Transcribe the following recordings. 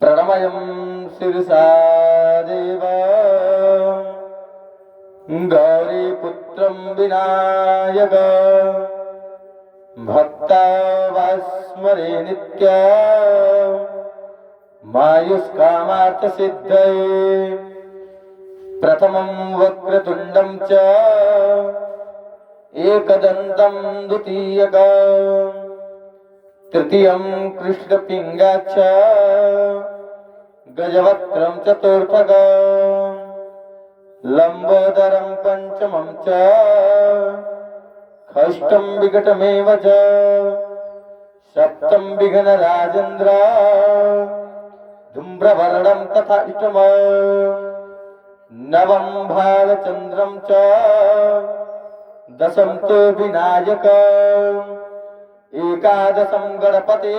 प्रणमयं शिरसा देव। गौरीपुत्रं विनायक। भक्ता वास्मरे नित्या। मायुष्कामार्थसिद्धये। प्रथमं वक्रतुण्डं च। एकदन्तं द्वितीयक तृतीयं कृष्णपिङ्गाच्च, गजवक्त्रं चतुर्थक लम्बोदरं पञ्चमं च खष्टं विकटमेव च, सप्तं विघ्नराजेन्द्र, धूम्रवर्णं तथा इष्टम नवं भालचन्द्रं च, दशं तु विनायक एकादशं गणपते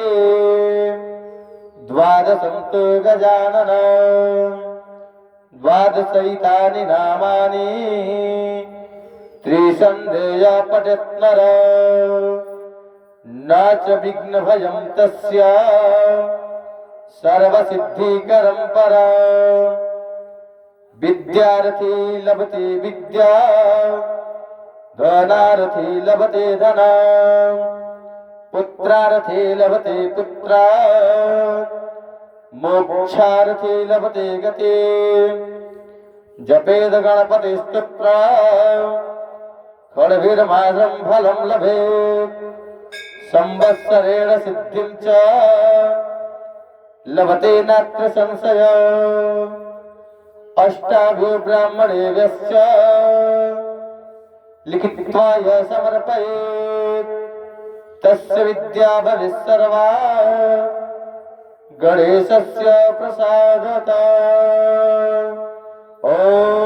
द्वादशं तु गजानन। द्वादशैतानि नामानि। त्रिसन्देय पठत् नर न च विघ्नभयं तस्य। सर्वसिद्धिकरं पर। विद्यार्थी लभते विद्या। धनार्थी लभते धना। पुत्रार्थी लभते पुत्र। मोक्षार्थी लभते गते। जपेद गणपति स्तोत्र। खड्भिर्मासं फलं लभेत् संवत्सरेण सिद्धिं च। लभते नात्र संशय। अष्टाभ्यो ब्राह्मणेभ्यश्च लिखित्वा य समर्पयेत्। तस्य विद्या भविस्सर्वा गणेशस्य प्रसादता। ओ